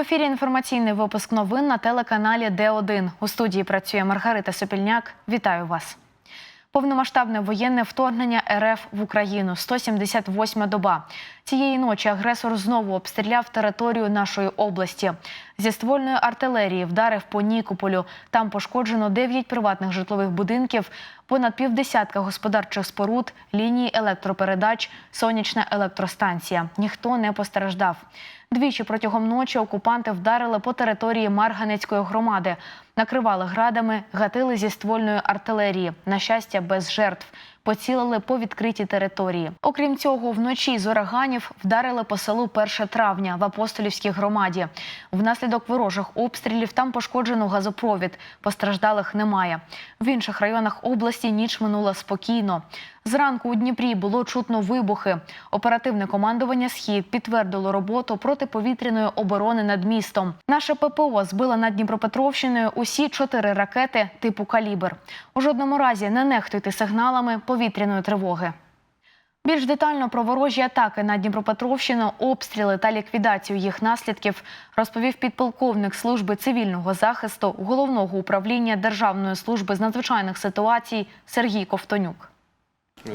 Ефірі інформаційний випуск новин на телеканалі Д1. У студії працює Маргарита Сопільняк. Вітаю вас. Повномасштабне воєнне вторгнення РФ в Україну. 178 доба. Цієї ночі агресор знову обстріляв територію нашої області. Зі ствольної артилерії вдарив по Нікополю. Там пошкоджено 9 приватних житлових будинків, понад півдесятка господарчих споруд, лінії електропередач, сонячна електростанція. Ніхто не постраждав. Двічі протягом ночі окупанти вдарили по території Марганецької громади, накривали градами, гатили зі ствольної артилерії. На щастя, без жертв. Поцілили по відкритій території. Окрім цього, вночі з ураганів вдарили по селу 1 травня в апостолівській громаді. Внаслідок ворожих обстрілів там пошкоджено газопровід. Постраждалих немає. В інших районах області ніч минула спокійно. Зранку у Дніпрі було чутно вибухи. Оперативне командування Схід підтвердило роботу протиповітряної оборони над містом. Наше ППО збило над Дніпропетровщиною усі чотири ракети типу калібр. У жодному разі не нехтуйте сигналами повітряної тривоги. Більш детально про ворожі атаки на Дніпропетровщину, обстріли та ліквідацію їх наслідків розповів підполковник служби цивільного захисту головного управління Державної служби з надзвичайних ситуацій Сергій Ковтонюк.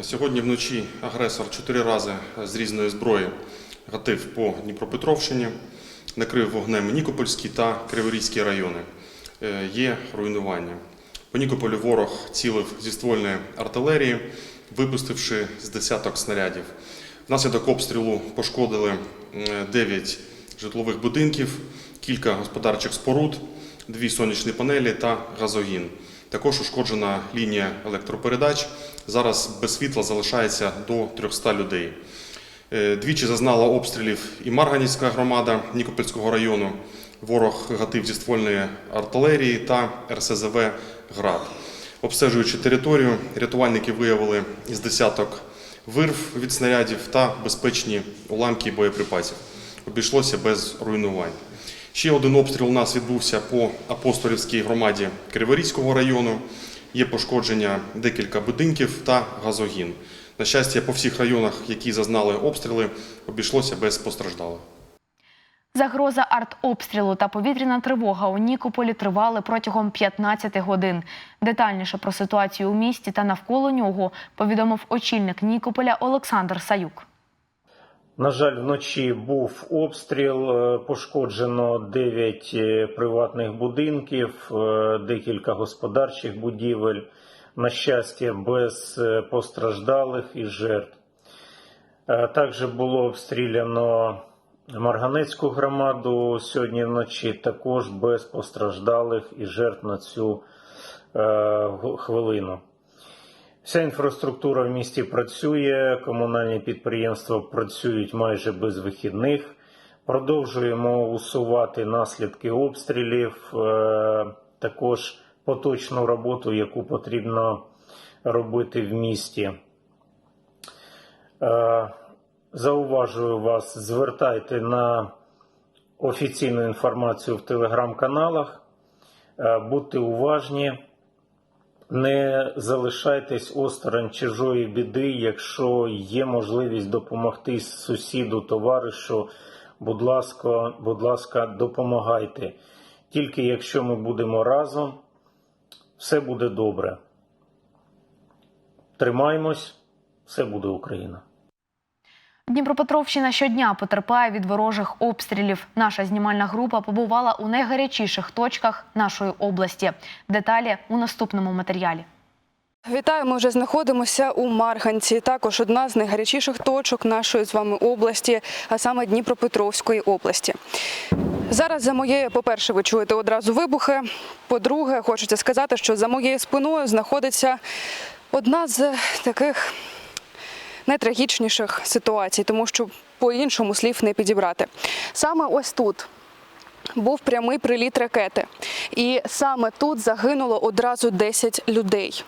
Сьогодні вночі агресор чотири рази з різної зброї гатив по Дніпропетровщині, накрив вогнем Нікопольський та Криворізький райони. Е, Є руйнування. По Нікополю ворог цілив зі ствольної артилерії, випустивши з десяток снарядів. Внаслідок обстрілу пошкодили 9 житлових будинків, кілька господарчих споруд, дві сонячні панелі та газогін. Також ушкоджена лінія електропередач. Зараз без світла залишається до 300 людей. Е, Двічі зазнала обстрілів і Марганівська громада Нікопольського району. Ворог гатив зі ствольної артилерії та РСЗВ «Град». Обстежуючи територію, рятувальники виявили із десяток вирв від снарядів та безпечні уламки боєприпасів. Обійшлося без руйнувань. Ще один обстріл у нас відбувся по Апостолівській громаді Криворізького району. Є пошкодження декілька будинків та газогін. На щастя, по всіх районах, які зазнали обстріли, обійшлося без постраждалих. Загроза артобстрілу та повітряна тривога у Нікополі тривали протягом 15 годин. Детальніше про ситуацію у місті та навколо нього повідомив очільник Нікополя Олександр Саюк. На жаль, вночі був обстріл, е, пошкоджено 9 е, приватних будинків, е, декілька господарчих будівель. На щастя, без постраждалих і жертв. Також було обстріляно Марганецьку громаду сьогодні вночі, також без постраждалих і жертв на цю хвилину. Вся інфраструктура в місті працює, комунальні підприємства працюють майже без вихідних. Продовжуємо усувати наслідки обстрілів, е, також поточну роботу, яку потрібно робити в місті. Е, Зауважую вас, звертайте на офіційну інформацію в телеграм-каналах, Е, будьте уважні. Не залишайтесь осторонь чужої біди, якщо є можливість допомогти сусіду, товаришу. Будь ласка, будь ласка, допомагайте. Тільки якщо ми будемо разом, все буде добре. Тримаймось, все буде Україна. Дніпропетровщина щодня потерпає від ворожих обстрілів. Наша знімальна група побувала у найгарячіших точках нашої області. Деталі у наступному матеріалі. Вітаю, ми вже знаходимося у Марганці. Також одна з найгарячіших точок нашої з вами області, а саме Дніпропетровської області. Зараз за моєю, по-перше, ви чуєте одразу вибухи. По-друге, хочеться сказати, що за моєю спиною знаходиться одна з таких найтрагічніших ситуацій, тому що по-іншому слів не підібрати. Саме ось тут був прямий приліт ракети, і саме тут загинуло одразу 10 людей.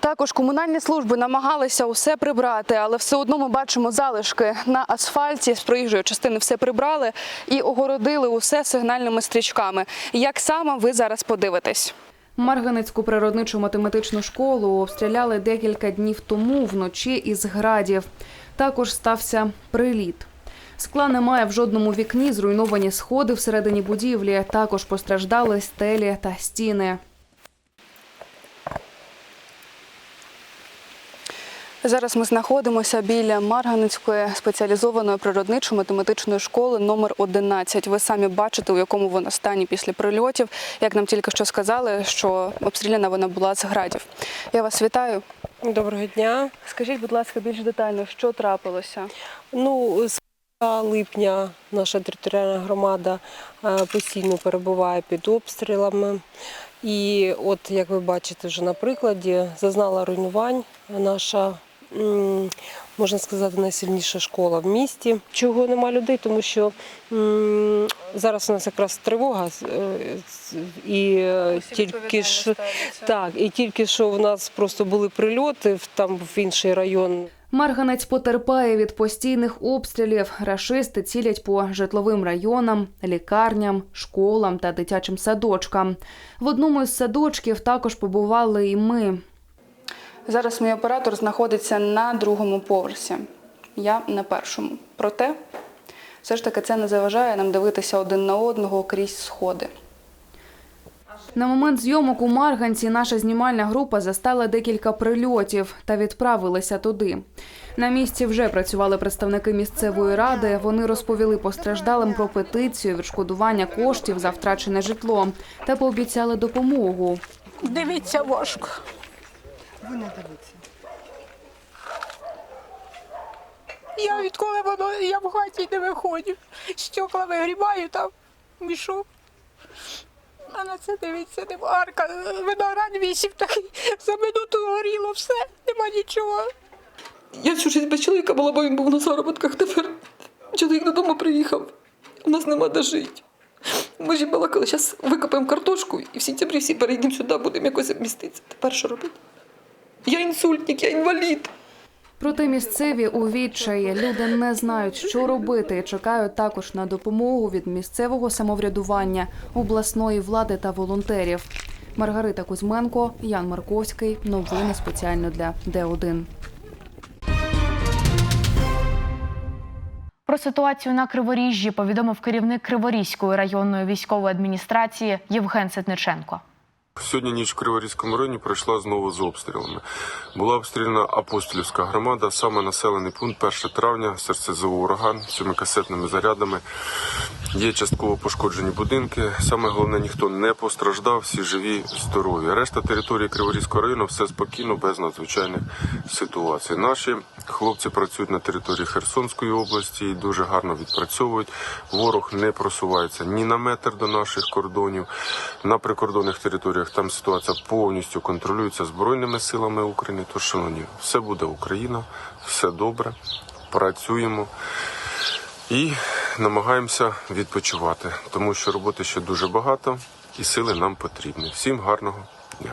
Також комунальні служби намагалися усе прибрати, але все одно ми бачимо залишки на асфальті. З проїжджої частини все прибрали і огородили усе сигнальними стрічками. Як саме ви зараз подивитесь? Марганецьку природничу математичну школу обстріляли декілька днів тому вночі із градів. Також стався приліт. Скла немає в жодному вікні, зруйновані сходи всередині будівлі. Також постраждали стелі та стіни. Зараз ми знаходимося біля Марганецької спеціалізованої природничо-математичної школи номер 11. Ви самі бачите, у якому вона стані після прильотів. Як нам тільки що сказали, що обстріляна вона була з градів. Я вас вітаю. Доброго дня. Скажіть, будь ласка, більш детально, що трапилося? Ну, з липня наша територіальна громада е, постійно перебуває під обстрілами. І от, як ви бачите вже на прикладі, зазнала руйнувань наша, можна сказати, найсильніша школа в місті. Чого нема людей, тому що зараз у нас якраз тривога е, і е, тільки ж так, і тільки що в нас просто були прильоти в- там в інший район. Марганець потерпає від постійних обстрілів. Рашисти цілять по житловим районам, лікарням, школам та дитячим садочкам. В одному із садочків також побували і ми. Зараз мій оператор знаходиться на другому поверсі. Я на першому. Проте, все ж таки, це не заважає нам дивитися один на одного крізь сходи. На момент зйомок у Марганці наша знімальна група застала декілька прильотів та відправилися туди. На місці вже працювали представники місцевої ради. Вони розповіли постраждалим про петицію відшкодування коштів за втрачене житло та пообіцяли допомогу. Дивіться важко. Я відколи воно, я в хаті не виходжу. Стекла вигрібаю там, мішок. А на це дивіться, нема арка, виноград вісім такий, за минуту горіло все, нема нічого. Я всю життя без чоловіка була, бо він був на заробітках. Тепер чоловік додому приїхав. У нас нема де жити. Ми ж балакали, зараз викопаємо картошку і в сентябрі всі перейдемо сюди, будемо якось обміститися. Тепер що робити? Я інсультник, я інвалід. Проте місцеві у відчаї люди не знають, що робити, і чекають також на допомогу від місцевого самоврядування, обласної влади та волонтерів. Маргарита Кузьменко, Ян Марковський. Новини спеціально для Д1. Про ситуацію на Криворіжжі повідомив керівник Криворізької районної військової адміністрації Євген Ситниченко. Сьогодні ніч в Криворізькому районі пройшла знову з обстрілами. Була обстріляна Апостолівська громада, саме населений пункт 1 травня, серцезовий ураган цими касетними зарядами. Є частково пошкоджені будинки. Саме головне, ніхто не постраждав, всі живі, здорові. Решта території Криворізького району все спокійно, без надзвичайних ситуацій. Наші хлопці працюють на території Херсонської області і дуже гарно відпрацьовують. Ворог не просувається ні на метр до наших кордонів. На прикордонних територіях там ситуація повністю контролюється Збройними силами України. Тож, шановні, все буде Україна, все добре, працюємо і намагаємося відпочивати, тому що роботи ще дуже багато і сили нам потрібні. Всім гарного дня.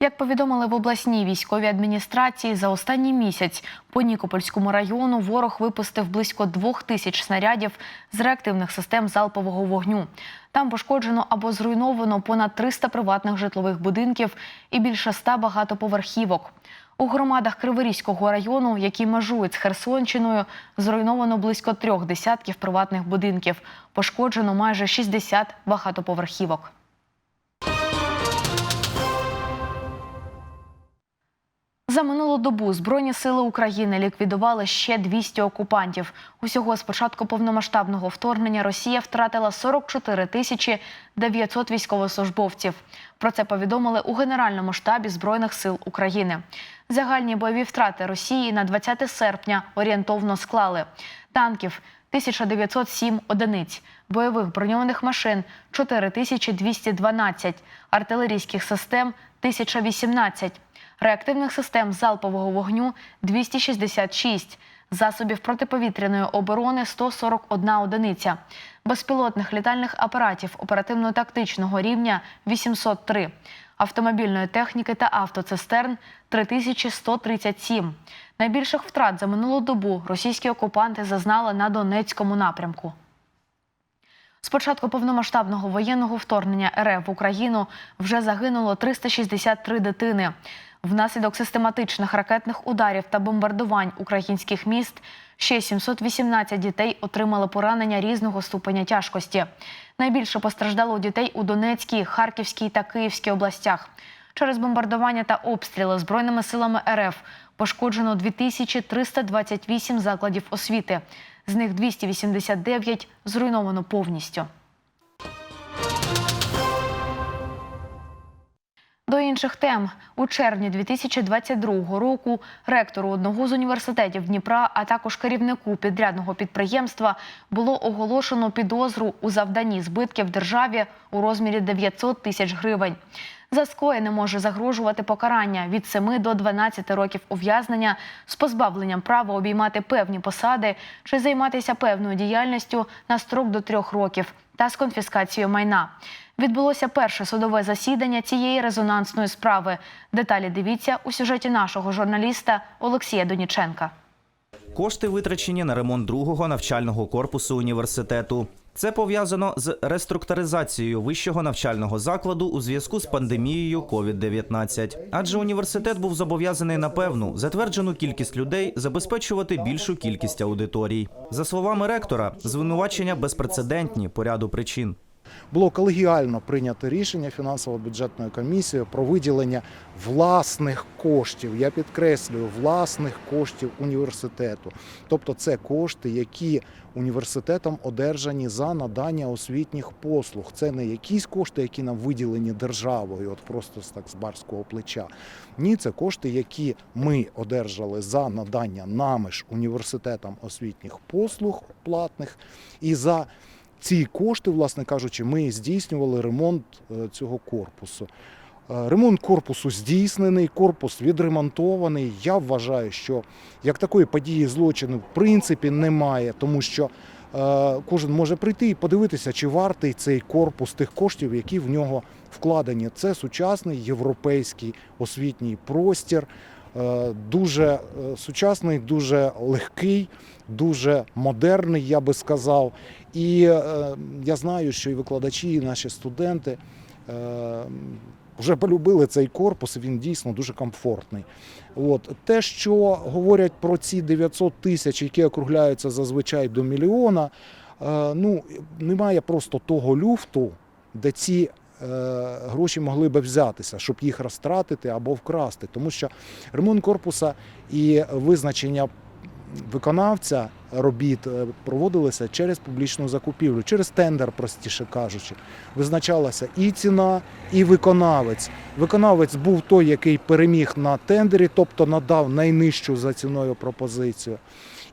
Як повідомили в обласній військовій адміністрації, за останній місяць по Нікопольському району ворог випустив близько двох тисяч снарядів з реактивних систем залпового вогню. Там пошкоджено або зруйновано понад 300 приватних житлових будинків і більше 100 багатоповерхівок. У громадах Криворізького району, які межують з Херсонщиною, зруйновано близько трьох десятків приватних будинків. Пошкоджено майже 60 багатоповерхівок. За минулу добу Збройні сили України ліквідували ще 200 окупантів. Усього з початку повномасштабного вторгнення Росія втратила 44 тисячі 900 військовослужбовців. Про це повідомили у Генеральному штабі Збройних сил України. Загальні бойові втрати Росії на 20 серпня орієнтовно склали. Танків 1907 одиниць, бойових броньованих машин 4212, артилерійських систем 1018, реактивних систем залпового вогню 266, засобів протиповітряної оборони 141 одиниця, безпілотних літальних апаратів оперативно-тактичного рівня 803, автомобільної техніки та автоцистерн 3137. Найбільших втрат за минулу добу російські окупанти зазнали на Донецькому напрямку. З початку повномасштабного воєнного вторгнення РФ в Україну вже загинуло 363 дитини. Внаслідок систематичних ракетних ударів та бомбардувань українських міст ще 718 дітей отримали поранення різного ступеня тяжкості. Найбільше постраждало дітей у Донецькій, Харківській та Київській областях. Через бомбардування та обстріли збройними силами РФ пошкоджено 2328 закладів освіти. З них 289 зруйновано повністю. До інших тем у червні 2022 року ректору одного з університетів Дніпра, а також керівнику підрядного підприємства було оголошено підозру у завданні збитків державі у розмірі 900 тисяч гривень. За скоєне може загрожувати покарання від 7 до 12 років ув'язнення з позбавленням права обіймати певні посади чи займатися певною діяльністю на строк до трьох років та з конфіскацією майна. Відбулося перше судове засідання цієї резонансної справи. Деталі дивіться у сюжеті нашого журналіста Олексія Доніченка. Кошти витрачені на ремонт другого навчального корпусу університету. Це пов'язано з реструктуризацією вищого навчального закладу у зв'язку з пандемією COVID-19. Адже університет був зобов'язаний на певну затверджену кількість людей забезпечувати більшу кількість аудиторій. За словами ректора, звинувачення безпрецедентні по ряду причин. Було колегіально прийнято рішення фінансово-бюджетною комісією про виділення власних коштів. Я підкреслюю, власних коштів університету. Тобто, це кошти, які університетом одержані за надання освітніх послуг. Це не якісь кошти, які нам виділені державою, от просто з так з барського плеча. Ні, це кошти, які ми одержали за надання нами ж університетам освітніх послуг платних і за ці кошти, власне кажучи, ми здійснювали ремонт е, цього корпусу. Е, Ремонт корпусу здійснений, корпус відремонтований. Я вважаю, що як такої події злочину в принципі немає, тому що е, кожен може прийти і подивитися, чи вартий цей корпус тих коштів, які в нього вкладені. Це сучасний європейський освітній простір, дуже сучасний, дуже легкий, дуже модерний, я би сказав. І е, я знаю, що і викладачі, і наші студенти е, вже полюбили цей корпус, і він дійсно дуже комфортний. От те, що говорять про ці 900 тисяч, які округляються зазвичай до мільйона, е, ну немає просто того люфту, де ці. Гроші могли би взятися, щоб їх розтратити або вкрасти, тому що ремонт корпуса і визначення виконавця робіт е, проводилися через публічну закупівлю, через тендер, простіше кажучи. Визначалася і ціна, і виконавець. Виконавець був той, який переміг на тендері, тобто надав найнижчу за ціною пропозицію.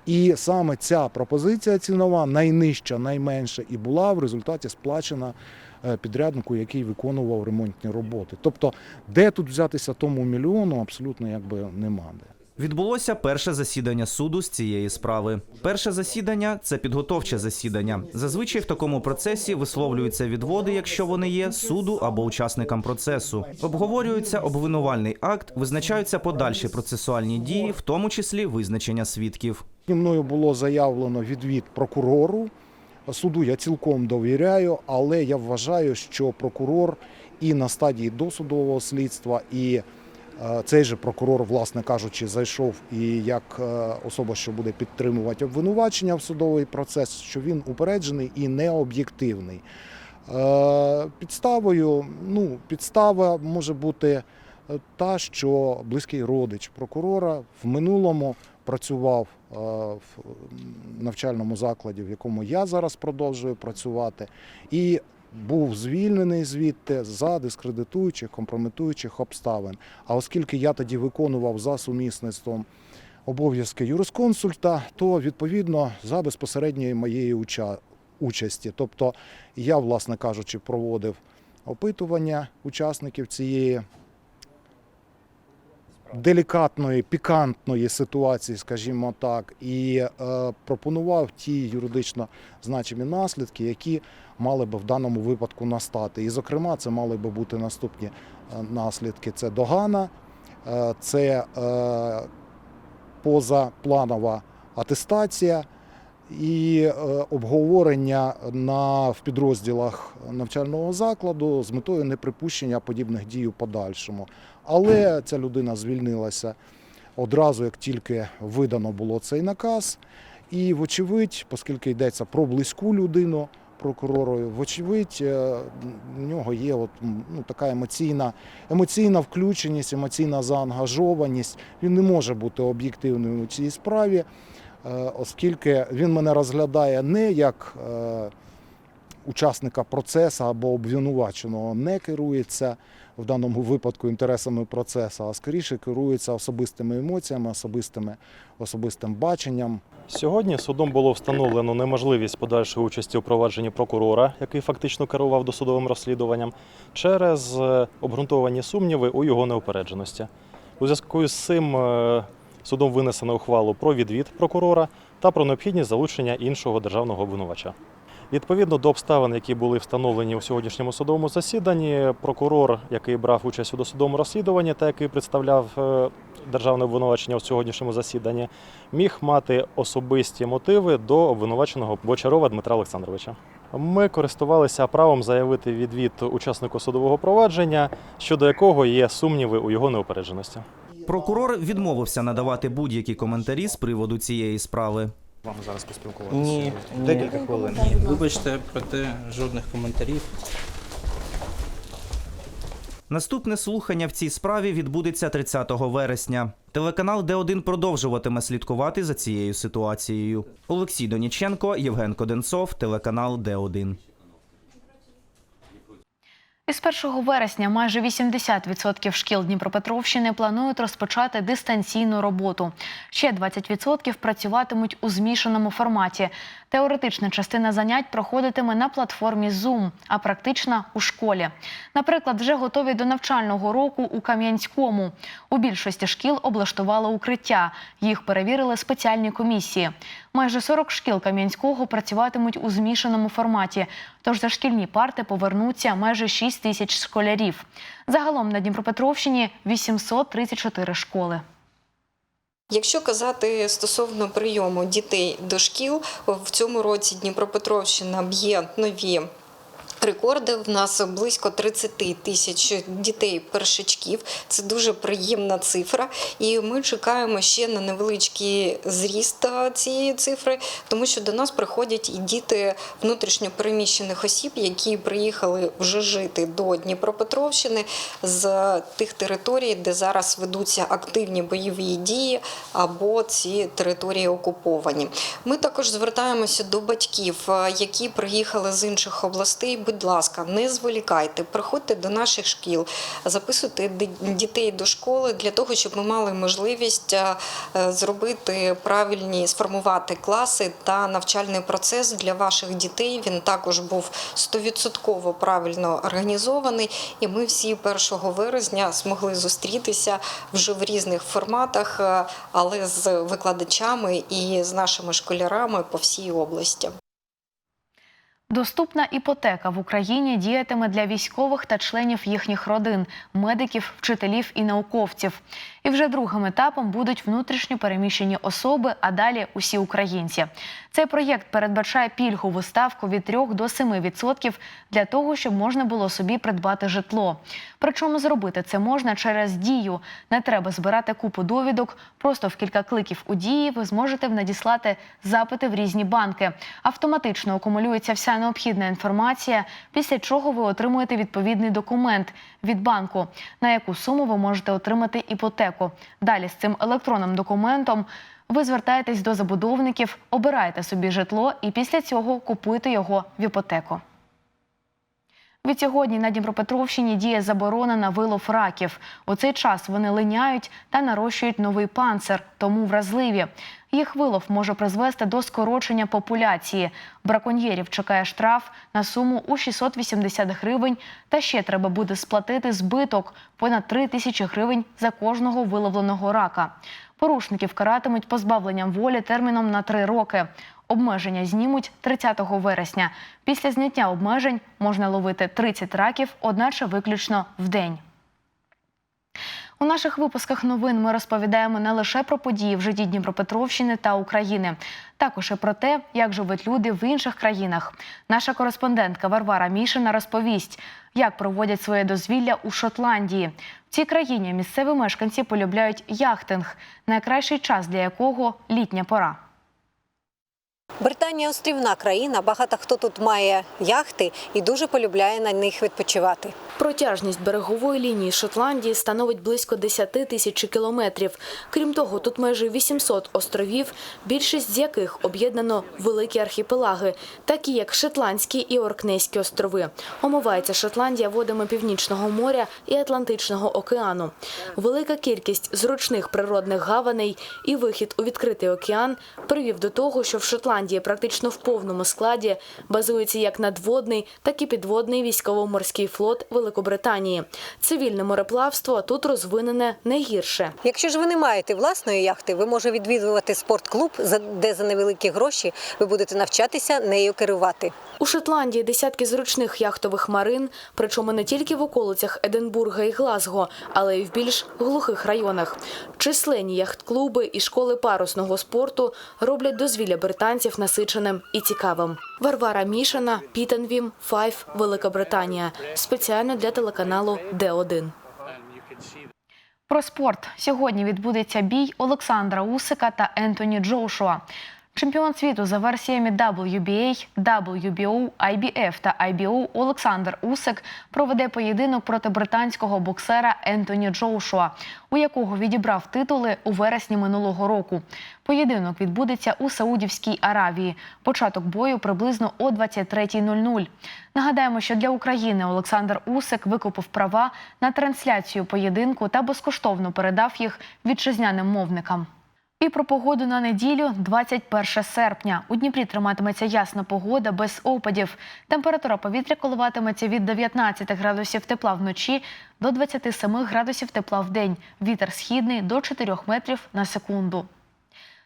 І саме ця пропозиція цінова, найнижча, найменша, і була в результаті сплачена е, підряднику, який виконував ремонтні роботи. Тобто, де тут взятися тому мільйону, абсолютно якби нема де. Відбулося перше засідання суду з цієї справи. Перше засідання це підготовче засідання. Зазвичай в такому процесі висловлюються відводи, якщо вони є, суду або учасникам процесу. Обговорюється обвинувальний акт, визначаються подальші процесуальні дії, в тому числі визначення свідків. Мною було заявлено відвід прокурору. Суду я цілком довіряю, але я вважаю, що прокурор і на стадії досудового слідства, і цей же прокурор, власне кажучи, зайшов і як е, особа, що буде підтримувати обвинувачення в судовий процес, що він упереджений і необ'єктивний. Е, Підставою, ну, підстава може бути е, та, що близький родич прокурора в минулому працював в навчальному закладі, в якому я зараз продовжую працювати, і був звільнений звідти за дискредитуючих, компрометуючих обставин. А оскільки я тоді виконував за сумісництвом обов'язки юрисконсульта, то відповідно за безпосередньої моєї уча- участі. Тобто я, власне кажучи, проводив опитування учасників цієї делікатної, пікантної ситуації, скажімо так, і е, пропонував ті юридично значимі наслідки, які мали би в даному випадку настати. І, зокрема, це мали би бути наступні е, наслідки: це догана, е, це е, позапланова атестація. І е, обговорення на, в підрозділах навчального закладу з метою неприпущення подібних дій у подальшому. Але ця людина звільнилася одразу, як тільки видано було цей наказ. І, вочевидь, оскільки йдеться про близьку людину прокуророю, вочевидь, е, в нього є от, ну, така емоційна, емоційна включеність, емоційна заангажованість. Він не може бути об'єктивним у цій справі, е, оскільки він мене розглядає не як е, учасника процесу або обвинуваченого, не керується в даному випадку інтересами процесу, а скоріше керується особистими емоціями, особистими, особистим баченням. Сьогодні судом було встановлено неможливість подальшої участі у провадженні прокурора, який фактично керував досудовим розслідуванням, через е, обґрунтовані сумніви у його неупередженості. У зв'язку з цим е, судом винесено ухвалу про відвід прокурора та про необхідність залучення іншого державного обвинувача. Відповідно до обставин, які були встановлені у сьогоднішньому судовому засіданні, прокурор, який брав участь у досудовому розслідуванні та який представляв е, державне обвинувачення у сьогоднішньому засіданні, міг мати особисті мотиви до обвинуваченого Бочарова Дмитра Олександровича. Ми користувалися правом заявити відвід учаснику судового провадження, щодо якого є сумніви у його неупередженості. Прокурор відмовився надавати будь-які коментарі з приводу цієї справи. Вам зараз поспілкуватися. Ні, декілька хвилин. Вибачте, проте жодних коментарів. Наступне слухання в цій справі відбудеться 30 вересня. Телеканал Д1 продовжуватиме слідкувати за цією ситуацією. Олексій Доніченко, Євген Коденцов, телеканал Д1. Із 1 вересня майже 80% шкіл Дніпропетровщини планують розпочати дистанційну роботу. Ще 20% працюватимуть у змішаному форматі. Теоретична частина занять проходитиме на платформі Zoom, а практична у школі. Наприклад, вже готові до навчального року у Кам'янському. У більшості шкіл облаштували укриття. Їх перевірили спеціальні комісії. Майже 40 шкіл Кам'янського працюватимуть у змішаному форматі. Тож за шкільні парти повернуться майже 6 тисяч школярів. Загалом на Дніпропетровщині 834 школи. Якщо казати стосовно прийому дітей до шкіл, в цьому році Дніпропетровщина б'є нові. Рекорди в нас близько 30 тисяч дітей першачків. Це дуже приємна цифра. І ми чекаємо ще на невеличкий зріст цієї цифри, тому що до нас приходять і діти внутрішньопереміщених осіб, які приїхали вже жити до Дніпропетровщини з тих територій, де зараз ведуться активні бойові дії або ці території окуповані. Ми також звертаємося до батьків, які приїхали з інших областей. Будь ласка, не зволікайте, приходьте до наших шкіл, записуйте дітей до школи для того, щоб ми мали можливість е, зробити правильні, сформувати класи та навчальний процес для ваших дітей. Він також був 100% правильно організований, і ми всі 1 вересня змогли зустрітися вже в різних форматах, е, але з викладачами і з нашими школярами по всій області. Доступна іпотека в Україні діятиме для військових та членів їхніх родин, медиків, вчителів і науковців. І вже другим етапом будуть внутрішньо переміщені особи, а далі усі українці. Цей проєкт передбачає пільгову ставку від 3 до 7% для того, щоб можна було собі придбати житло. Причому зробити це можна через дію. Не треба збирати купу довідок. Просто в кілька кликів у дії ви зможете надіслати запити в різні банки. Автоматично акумулюється вся необхідна інформація, після чого ви отримуєте відповідний документ від банку, на яку суму ви можете отримати іпотеку. Далі з цим електронним документом. Ви звертаєтесь до забудовників, обираєте собі житло і після цього купуєте його в іпотеку. Відсьогодні на Дніпропетровщині діє заборона на вилов раків. У цей час вони линяють та нарощують новий панцир, тому вразливі. Їх вилов може призвести до скорочення популяції. Браконьєрів чекає штраф на суму у 680 гривень. Та ще треба буде сплатити збиток понад 3 тисячі гривень за кожного виловленого рака. Порушників каратимуть позбавленням волі терміном на 3 роки. Обмеження знімуть 30 вересня. Після зняття обмежень можна ловити 30 раків, одначе виключно в день. У наших випусках новин ми розповідаємо не лише про події в житті Дніпропетровщини та України, також і про те, як живуть люди в інших країнах. Наша кореспондентка Варвара Мішина розповість, як проводять своє дозвілля у Шотландії. В цій країні місцеві мешканці полюбляють яхтинг, найкращий час для якого літня пора. Британія острівна країна. Багато хто тут має яхти і дуже полюбляє на них відпочивати. Протяжність берегової лінії Шотландії становить близько 10 тисяч кілометрів. Крім того, тут майже 800 островів, більшість з яких об'єднано великі архіпелаги, такі як Шотландські і Оркнейські острови. Омивається Шотландія водами Північного моря і Атлантичного океану. Велика кількість зручних природних гаваней і вихід у відкритий океан привів до того, що в Шотландії практично в повному складі базується як надводний, так і підводний військово-морський флот Великобританії. Цивільне мореплавство тут розвинене не гірше. Якщо ж ви не маєте власної яхти, ви можете відвідувати спортклуб, за- де за невеликі гроші ви будете навчатися нею керувати. У Шотландії десятки зручних яхтових марин, причому не тільки в околицях Единбурга і Глазго, але й в більш глухих районах. Численні яхт-клуби і школи парусного спорту роблять дозвілля британців насиченим і цікавим. Варвара Мішина, Пітенвім, Файф, Велика Британія. Спеціально для телеканалу Д1. Про спорт сьогодні відбудеться бій Олександра Усика та Ентоні Джошуа. Чемпіон світу за версіями WBA, WBO, IBF та IBO Олександр Усик проведе поєдинок проти британського боксера Ентоні Джошуа, у якого відібрав титули у вересні минулого року. Поєдинок відбудеться у Саудівській Аравії. Початок бою приблизно о 23.00. Нагадаємо, що для України Олександр Усик викупив права на трансляцію поєдинку та безкоштовно передав їх вітчизняним мовникам. І про погоду на неділю, 21 серпня. У Дніпрі триматиметься ясна погода без опадів. Температура повітря коливатиметься від 19 градусів тепла вночі до 27 градусів тепла в день. Вітер східний до 4 метрів на секунду.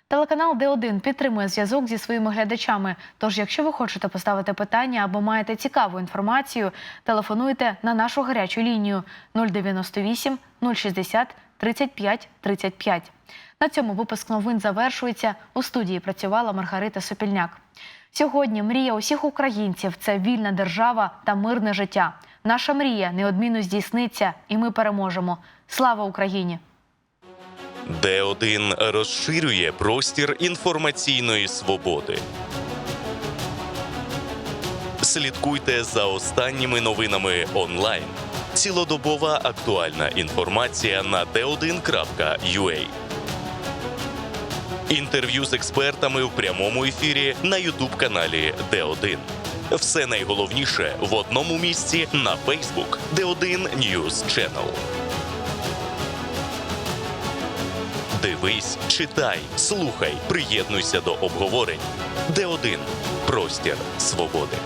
Телеканал Д1 підтримує зв'язок зі своїми глядачами. Тож, якщо ви хочете поставити питання або маєте цікаву інформацію, телефонуйте на нашу гарячу лінію 098 060 35 35. На цьому випуск новин завершується. У студії працювала Маргарита Сопільняк. Сьогодні мрія усіх українців це вільна держава та мирне життя. Наша мрія неодмінно здійсниться, і ми переможемо. Слава Україні! Д1 розширює простір інформаційної свободи. Слідкуйте за останніми новинами онлайн. Цілодобова актуальна інформація на d1.ua. Інтерв'ю з експертами в прямому ефірі на Ютуб каналі Д1. Все найголовніше в одному місці на Facebook Д1 News Channel. Дивись, читай, слухай, приєднуйся до обговорень. Д1 простір свободи.